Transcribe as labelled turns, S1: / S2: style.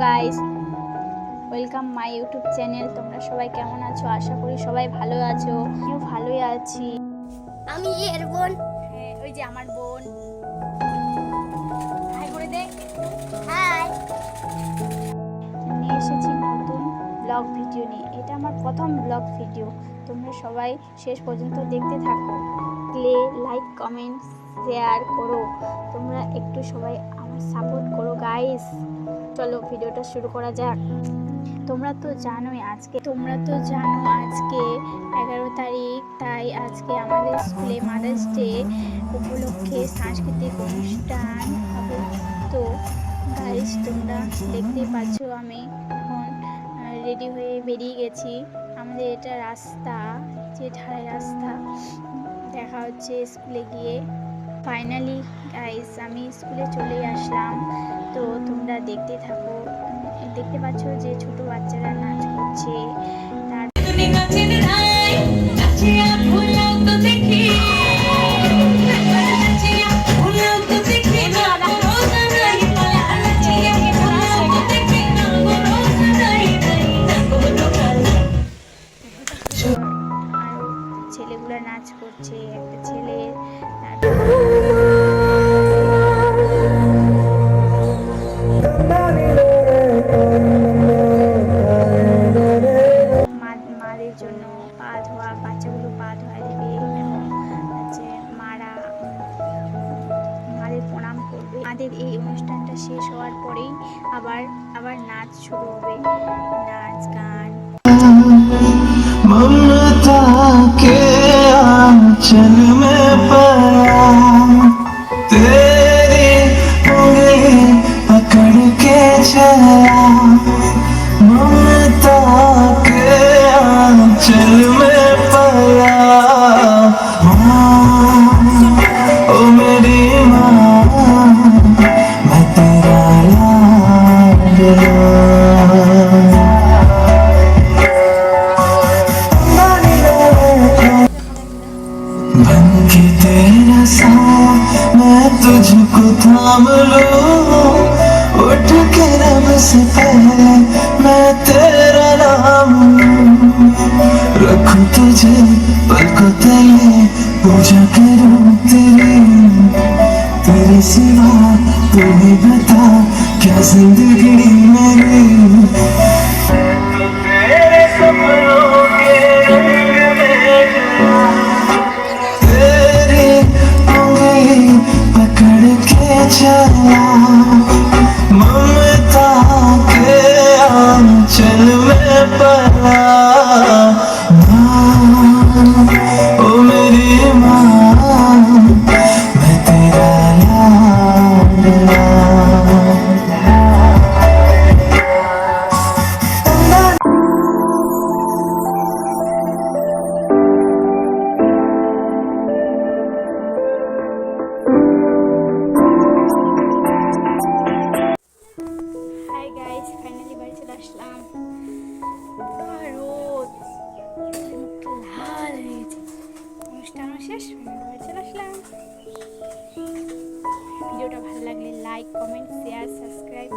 S1: Guys welcome my YouTube channel তোমরা সবাই কেমন আছো? আশা করি সবাই ভালো আছো। আমিও ভালোই আছি।
S2: আমি এর বোন।
S1: হ্যাঁ ওই যে আমার বোন। হাই করে দে।
S2: হাই
S1: নিয়ে এসেছি নতুন ব্লগ ভিডিও নিয়ে। এটা আমার প্রথম ব্লগ ভিডিও তোমরা সবাই শেষ পর্যন্ত দেখতে থাকো। প্লে লাইক কমেন্ট শেয়ার করো। তোমরা একটু সবাই সাপোর্ট করো গাইস চলো, ভিডিওটা শুরু করা যাক। তোমরা তো জানোই আজকে, তোমরা তো জানো আজকে এগারো তারিখ, তাই আজকে আমাদের স্কুলে মাদার্স ডে উপলক্ষে সাংস্কৃতিক অনুষ্ঠান হবে। তো গাইস তোমরা দেখতে পাচ্ছ আমি এখন রেডি হয়ে বেরিয়ে গেছি। আমাদের এটা রাস্তা, যে ঢালাই রাস্তা, দেখা হচ্ছে স্কুলে গিয়ে। ফাইনালি গাইস আমি স্কুলে চলে আসলাম। তো তোমরা দেখতে থাকো। দেখতে পাচ্ছ যে ছোট বাচ্চারা নাচ করছে। তার করছে, একটা ছেলে। মাদের জন্য পা পা দেবে মারা মাদের প্রণাম মাদের এই অনুষ্ঠানটা শেষ হওয়ার পরেই আবার আবার নাচ শুরু হবে। নাচ, গান।
S3: ममता के आंचल में पड़ा माँ ओ मेरी माँ मैं तेरा लाडला बन के तेरा साथ मैं तुझको थाम लूं उठ के रब से पहले मैं तेरा नाम रखूँ तुझे पलकों तले पूजा करूँ तेरी। तेरे सिवा तू ही बता, क्या ज़िंदगी मेरी?
S1: ভিডিওটা ভালো লাগলে লাইক কমেন্ট শেয়ার সাবস্ক্রাইব।